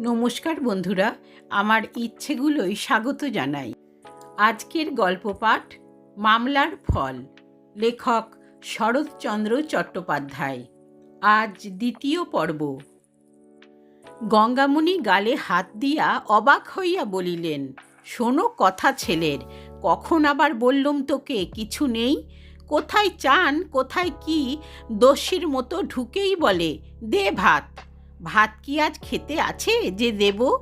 নমস্কার বন্ধুরা, আমার ইচ্ছেগুলোই স্বাগত জানাই। আজকের গল্প পাঠ, মামলার ফল, লেখক শরৎচন্দ্র চট্টোপাধ্যায়। আজ দ্বিতীয় পর্ব। গঙ্গামণি গালে হাত দিয়া অবাক হইয়া বলিলেন, শোনো কথা ছেলের, কখন আবার বললুম তোকে, কিছু নেই? কোথায় চান, কোথায় কি? দস্যির মতো ঢুকেই বলে, দে ভাত ভাত কি আজ খেতে আছে যে দেব?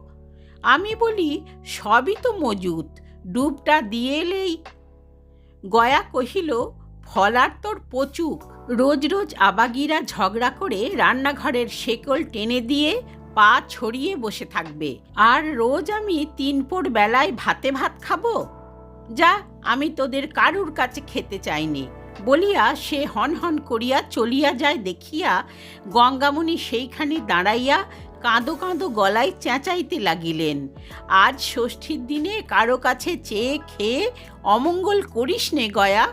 আমি বলি, সবই তো মজুত, ডুবটা দিয়ে এলেই। গয়া কহিল, ফলার তোর পচুক, রোজ রোজ আবাগিরা ঝগড়া করে রান্নাঘরের শেকল টেনে দিয়ে পা ছড়িয়ে বসে থাকবে। আর রোজ আমি তিন পোর বেলায় ভাতে ভাত খাব? যা, আমি তোদের কারুর কাছে খেতে চাইনি। বলিয়া সে হন হন করিয়া চলিয়া যায় দেখিয়া গঙ্গামণি সেইখানে দাঁড়াইয়া কাঁদো কাঁদো গলায় চেঁচাইতে লাগিলেন। আজ ষষ্ঠীর দিনে কারও কাছে চেয়ে খেয়ে অমঙ্গল করিস নে গয়া।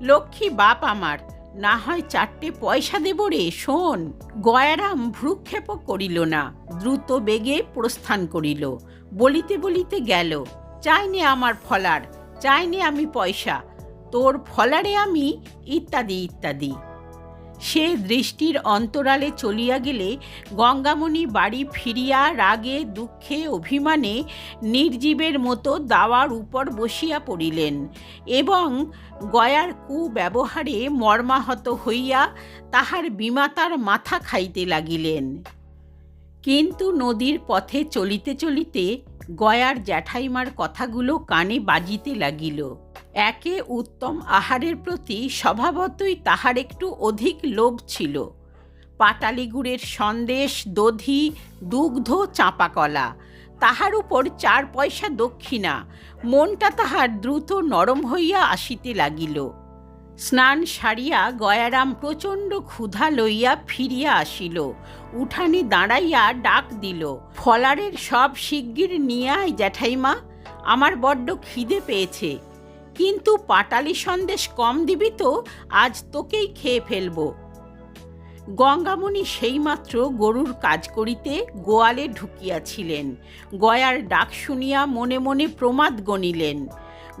লক্ষ্মী, বাপ আমার, না হয় চারটে পয়সা দেব রে, শোন। গয়ারাম ভ্রুক্ষেপ করিল না, দ্রুত বেগে প্রস্থান করিল। বলিতে বলিতে গেল চাইনে আমার ফলার চাইনে আমি পয়সা তোর ফলারে আমি ইত্যাদি ইত্যাদি। সে দৃষ্টির অন্তরালে চলিয়া গেলে গঙ্গামণি বাড়ি ফিরিয়া রাগে, দুঃখে, অভিমানে নির্জীবের মতো দাওয়ার উপর বসিয়া পড়িলেন এবং গয়ার কুব্যবহারে মর্মাহত হইয়া তাহার বিমাতার মাথা খাইতে লাগিলেন। কিন্তু নদীর পথে চলিতে চলিতে গয়ার জ্যাঠাইমার কথাগুলো কানে বাজিতে লাগিল। একে উত্তম আহারের প্রতি স্বভাবতই তাহার একটু অধিক লোভ ছিল। পাটালি গুড়ের সন্দেশ, দধি, দুগ্ধ, চাঁপাকলা, তাহার উপর চার পয়সা দক্ষিণা, মনটা তাহার দ্রুত নরম হইয়া আসিতে লাগিল। স্নান সারিয়া গয়ারাম প্রচণ্ড ক্ষুধা লইয়া ফিরিয়া আসিল। উঠানে দাঁড়াইয়া ডাক দিল, ফলারের সব শিগগির নিয়ে জ্যাঠাইমা, আমার বড্ড খিদে পেয়েছে। কিন্তু পাটালি সন্দেশ কম দিবি তো, আজ তোকেই খেয়ে ফেলব। গঙ্গামণি সেইমাত্র গরুর কাজ করিতে গোয়ালে ঢুকিয়াছিলেন। গয়ার ডাক শুনিয়া মনে মনে প্রমাদ গণিলেন।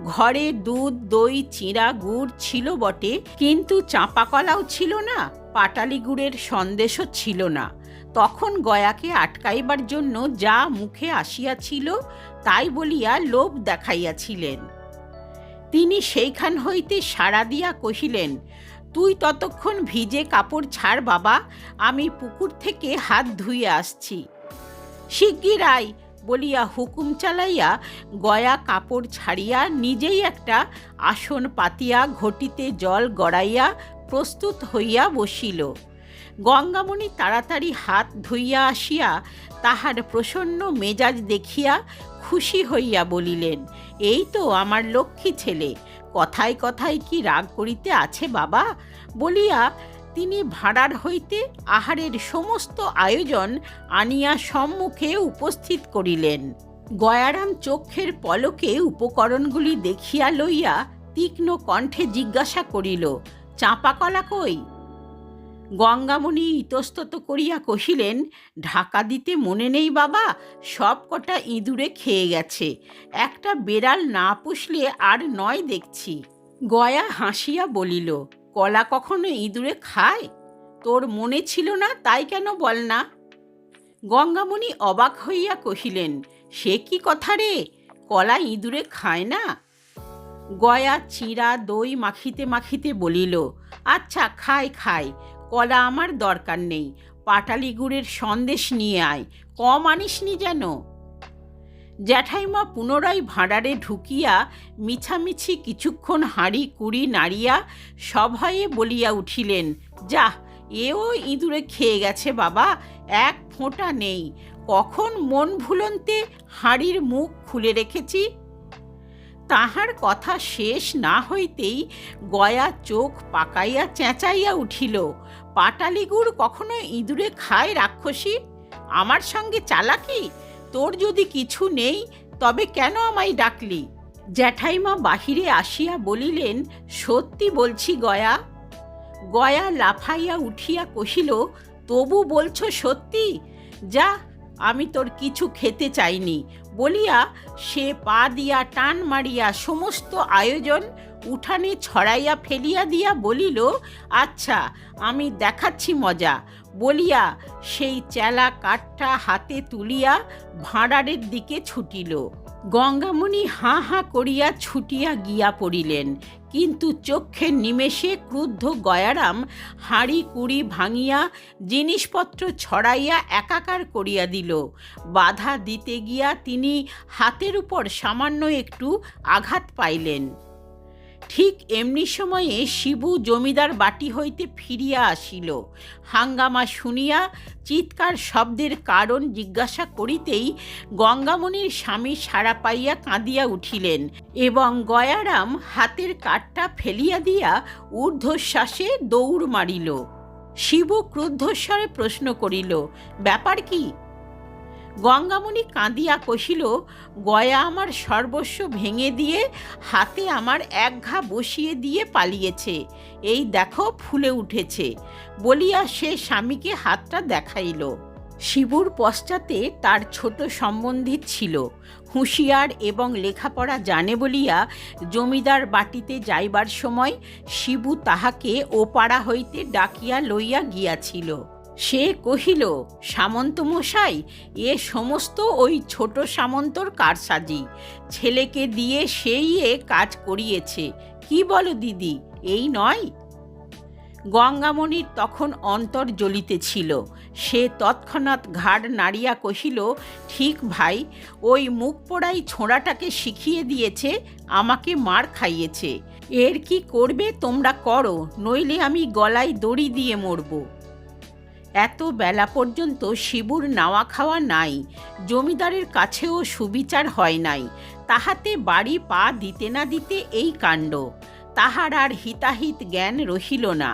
ঘরে দুধ, দই, চিঁড়া, গুড় ছিল বটে, কিন্তু চাঁপাকলাও ছিল না, পাটালি গুড়ের সন্দেশও ছিল না। তখন গয়াকে আটকাইবার জন্য যা মুখে আসিয়াছিল, তাই বলিয়া লোভ দেখাইয়াছিলেন। তিনি সেইখান হইতে সাড়া দিয়া কহিলেন, তুই ততক্ষণ ভিজে কাপড় ছাড় বাবা, আমি পুকুর থেকে হাত ধুয়ে আসছি। শিগগির আয়, বলিয়া হুকুম চালাইয়া গয়া কাপড় ছাড়িয়া নিজেই একটা আসন পাতিয়া ঘটিতে জল গড়াইয়া প্রস্তুত হইয়া বসিল। গঙ্গামণি তাড়াতাড়ি হাত ধুইয়া আসিয়া তাহার প্রসন্ন মেজাজ দেখিয়া খুশি হইয়া বলিলেন, এই তো আমার লক্ষ্মী ছেলে, কথায় কথায় কি রাগ করিতে আছে বাবা? বলিয়া তিনি ভাড়ার হইতে আহারের সমস্ত আয়োজন আনিয়া সম্মুখে উপস্থিত করিলেন। গয়ারাম চক্ষের পলকে উপকরণগুলি দেখিয়া লইয়া তীক্ষ্ণ কণ্ঠে জিজ্ঞাসা করিল চাঁপাকলা কই? গঙ্গামণি ইতস্তত করিয়া কহিলেন, ঢাকা দিতে মনে নেই বাবা, সব কটা ইঁদুরে খেয়ে গেছে। একটা বেড়াল না পুষলে আর নয় দেখছি। গয়া হাসিয়া বলিল, কলা কখনো ইঁদুরে খায়? তোর মনে ছিল না তাই কেন বল না? গঙ্গামণি অবাক হইয়া কহিলেন, সে কি কথা রে? কলা ইঁদুরে খায় না? গয়া চিরা দই মাখিতে মাখিতে বলিল আচ্ছা খায় খায় কলা আমার দরকার নেই। পাটালি গুড়ের সন্দেশ নিয়ে আয়। কম আনিসনি যেন? জ্যাঠাইমা পুনরায় ভাঁড়ারে ঢুকিয়া মিছামিছি কিছুক্ষণ হাঁড়ি কুড়ি নাড়িয়া সভয়ে বলিয়া উঠিলেন যা এও ইঁদুরে খেয়ে গেছে বাবা, এক ফোঁটা নেই। কখন মন ভুলন্তে হাঁড়ির মুখ খুলে রেখেছি? তাহার কথা শেষ না হইতেই গয়া চোখ পাকাইয়া চেঁচাইয়া উঠিল পাটালি গুড় কখনো ইঁদুরে খায় রাক্ষসী? আমার সঙ্গে চালাকি? তোর যদি কিছু নেই, তবে কেন আমায় ডাকলি? জ্যাঠাইমা বাহিরে আসিয়া বলিলেন, সত্যি বলছি গয়া। গয়া লাফাইয়া উঠিয়া কহিল, তবু বলছো সত্যি? যা, আমি তোর কিছু খেতে চাইনি। বলিয়া সে পা দিয়া টান মারিয়া সমস্ত আয়োজন উঠানে ছড়াইয়া ফেলিয়া দিয়া বলিল আচ্ছা আমি দেখাচ্ছি মজা। বলিয়া সেই চেলা কাঠটা হাতে তুলিয়া ভাঁড়ারের দিকে ছুটিল। গঙ্গামণি হাঁ হাঁ করিয়া ছুটিয়া গিয়া পড়িলেন। কিন্তু চক্ষের নিমেষে ক্রুদ্ধ গয়ারাম হাঁড়ি কুড়ি ভাঙিয়া জিনিসপত্র ছড়াইয়া একাকার করিয়া দিল। বাধা দিতে গিয়া তিনি হাতের উপর সামান্য একটু আঘাত পাইলেন। ঠিক এমনি সময়ে শিবু জমিদার বাটি হইতে ফিরিয়া আসিল। হাঙ্গামা শুনিয়া চিৎকার শব্দের কারণ জিজ্ঞাসা করিতেই গঙ্গামণির স্বামী সাড়া পাইয়া কাঁদিয়া উঠিলেন এবং গয়ারাম হাতের কাঠটা ফেলিয়া দিয়া ঊর্ধ্বশ্বাসে দৌড় মারিল। শিবু ক্রুদ্ধস্বরে প্রশ্ন করিল, ব্যাপার কি? গঙ্গামণি কাঁদিয়া কহিল, গয়া আমার সর্বস্ব ভেঙে দিয়ে হাতে আমার এক ঘা বসিয়ে দিয়ে পালিয়েছে। এই দেখো ফুলে উঠেছে। বলিয়া সে স্বামীকে হাতটা দেখাইল। শিবুর পশ্চাতে তার ছোট সম্বন্ধী ছিল। হুঁশিয়ার এবং লেখাপড়া জানে বলিয়া জমিদার বাটিতে যাইবার সময় শিবু তাহাকে ওপাড়া হইতে ডাকিয়া লইয়া গিয়াছিল। সে কহিল, সামন্ত মশাই, এ সমস্ত ওই ছোট সামন্তর কারসাজি। ছেলেকে দিয়ে সেই এ কাজ করিয়েছে। কি বলো দিদি, এই নয়? গঙ্গামণির তখন অন্তর জ্বলিতেছিল। সে তৎক্ষণাৎ ঘাড় নাড়িয়া কহিল, ঠিক ভাই, ওই মুখ পোড়াই ছোঁড়াটাকে শিখিয়ে দিয়েছে, আমাকে মার খাইয়েছে। এর কি করবে তোমরা করো, নইলে আমি গলায় দড়ি দিয়ে মরবো। এত বেলা পর্যন্ত শিবুর নাওয়া খাওয়া নাই, জমিদারের কাছেও সুবিচার হয় নাই, তাহাতে বাড়ি পা দিতে না দিতে এই কাণ্ড। তাহার আর হিতাহিত জ্ঞান রহিল না,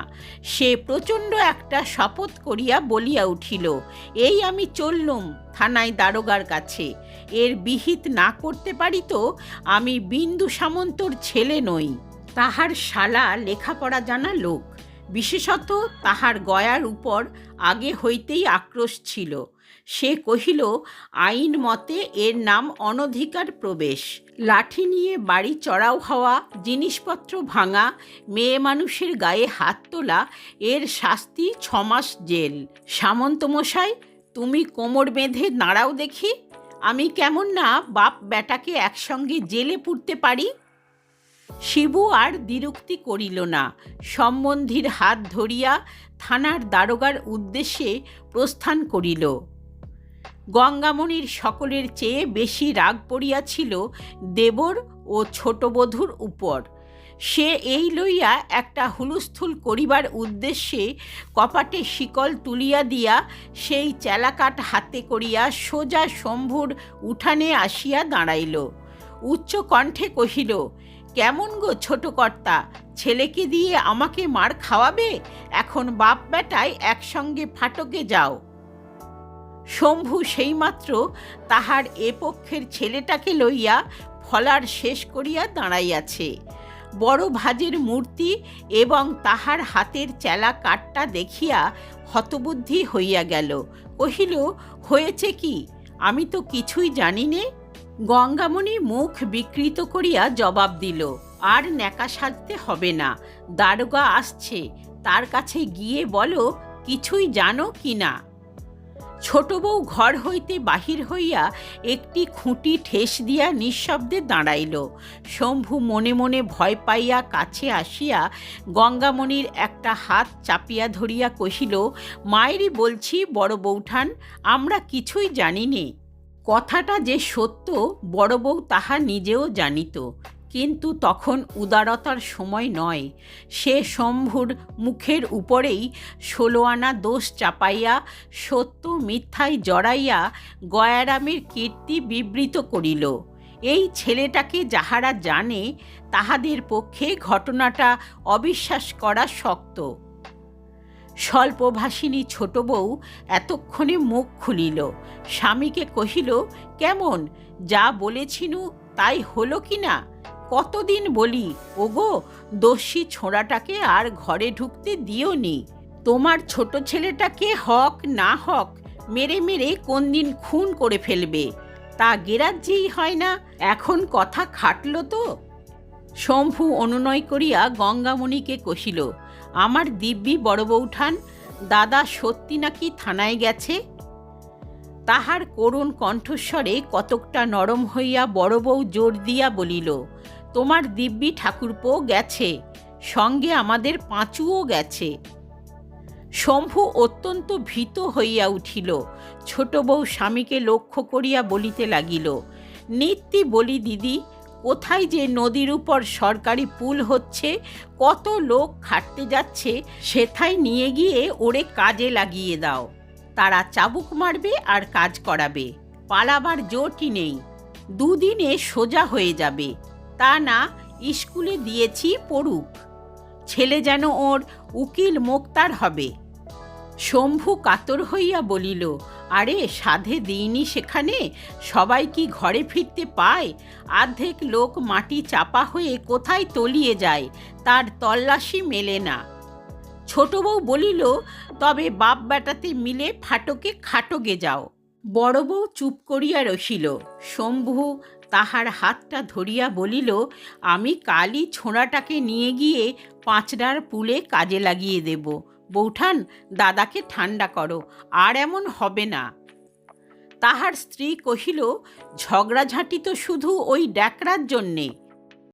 সে প্রচণ্ড একটা শপথ করিয়া বলিয়া উঠিল, এই আমি চললুম থানায় দারোগার কাছে, এর বিহিত না করতে পারি তো, আমি বিন্দু সামন্তর ছেলে নই। তাহার শালা লেখাপড়া জানা লোক বিশেষত তাহার গয়ার উপর আগে হইতেই আক্রোশ ছিল। সে কহিল, আইন মতে এর নাম অনধিকার প্রবেশ। লাঠি নিয়ে বাড়ি চড়াও হওয়া, জিনিসপত্র ভাঙা, মেয়ে মানুষের গায়ে হাত তোলা, এর শাস্তি ছমাস জেল। সামন্তমশাই, তুমি কোমর বেঁধে দাঁড়াও দেখি। আমি কেমন না বাপ বেটাকে একসঙ্গে জেলে পুড়তে পারি? শিবু আর দ্বিরুক্তি করিল না। সম্বন্ধীর হাত ধরিয়া থানার দারোগার উদ্দেশ্যে প্রস্থান করিল। গঙ্গামণির সকলের চেয়ে বেশি রাগ পড়িয়াছিল দেবর ও ছোটবধূর উপর। সে এই লইয়া একটা হুলস্থুল করিবার উদ্দেশ্যে কপাটে শিকল তুলিয়া দিয়া সেই চেলাকাট হাতে করিয়া সোজা শম্ভুর উঠানে আসিয়া দাঁড়াইল। উচ্চ কণ্ঠে কহিল কেমন গো ছোট কর্তা? ছেলেকে দিয়ে আমাকে মার খাওয়াবে? এখন বাপ বেটায় একসঙ্গে ফাটকে যাও। শম্ভু সেইমাত্র তাহার এ পক্ষের ছেলেটাকে লইয়া ফলার শেষ করিয়া দাঁড়াইয়াছে। বড় ভাজের মূর্তি এবং তাহার হাতের চেলা কাঠটা দেখিয়া হতবুদ্ধি হইয়া গেল। কহিল, হয়েছে কি? আমি তো কিছুই জানি নে। গঙ্গামণি মুখ বিকৃত করিয়া জবাব দিল, আর ন্যাকা সাজতে হবে না, দারোগা আসছে, তার কাছে গিয়ে বলো, কিছুই জানো কি না? ছোট বউ ঘর হইতে বাহির হইয়া একটি খুঁটি ঠেস দিয়া নিঃশব্দে দাঁড়াইল। শম্ভু মনে মনে ভয় পাইয়া কাছে আসিয়া গঙ্গামণির একটা হাত চাপিয়া ধরিয়া কহিল, মায়েরই বলছি বড় বৌঠান, আমরা কিছুই জানি নে। কথাটা যে সত্য, বড় বউ তাহা নিজেও জানিত। কিন্তু তখন উদারতার সময় নয়। সে শম্ভুর মুখের উপরেই ষোলো আনা দোষ চাপাইয়া, সত্য মিথ্যায় জড়াইয়া গয়ারামের কীর্তি বিবৃত করিল। এই ছেলেটাকে যাহারা জানে, তাহাদের পক্ষে ঘটনাটা অবিশ্বাস করা শক্ত। স্বল্পভাষিনী ছোট বউ এতক্ষণে মুখ খুলিল। স্বামীকে কহিল, কেমন? যা বলেছিনু তাই হলো কি না কতদিন বলি? ওগো, দস্যি ছোঁড়াটাকে আর ঘরে ঢুকতে দিও নি তোমার ছোট ছেলেটাকে হক না হক, মেরে মেরে কোন দিন খুন করে ফেলবে? তা গেরাজ্যেই হয় না, এখন কথা খাটলো তো? শম্ভু অনুনয় করিয়া গঙ্গামণিকে কষিল আমার দিব্যি বড় বৌঠান দাদা সত্যি নাকি থানায় গেছে? তাহার করুণ কণ্ঠস্বরে কতকটা নরম হইয়া বড় বউ জোর দিয়া বলিল, তোমার দিব্যি ঠাকুরপো গেছে, সঙ্গে আমাদের পাঁচুও গেছে। শম্ভু অত্যন্ত ভীত হইয়া উঠিল, ছোট বউ স্বামীকে লক্ষ্য করিয়া বলিতে লাগিল নিত্যি বলি দিদি কোথায় যে নদীর উপর সরকারি পুল হচ্ছে, কত লোক খাটতে যাচ্ছে, সেথায় নিয়ে গিয়ে ওরে কাজে লাগিয়ে দাও। তারা চাবুক মারবে আর কাজ করাবে। পালাবার জোরটি নেই। দুদিনে সোজা হয়ে যাবে। তা না, স্কুলে দিয়েছি পড়ুক। ছেলে যেন ওর উকিল মোক্তার হবে। শম্ভু কাতর হইয়া বলিল আরে সাধে দিইনি সেখানে? সবাই কি ঘরে ফিরতে পায়? আর্ধেক লোক মাটি চাপা হয়ে কোথায় তলিয়ে যায়? তার তল্লাশি মেলে না। ছোট বউ বলিল, তবে বাপ বেটাতে মিলে ফাটকে খাটকে যাও। বড় বউ চুপ করিয়া রসিল শম্ভু তাহার হাতটা ধরিয়া বলিল, আমি কালই ছোঁড়াটাকে নিয়ে গিয়ে পাঁচড়ার পুলে কাজে লাগিয়ে দেব। বৌঠান দাদাকে ঠান্ডা করো, আর এমন হবে না। তাহার স্ত্রী কহিল, ঝগড়াঝাঁটি তো শুধু ওই ড্যাকরার জন্যে।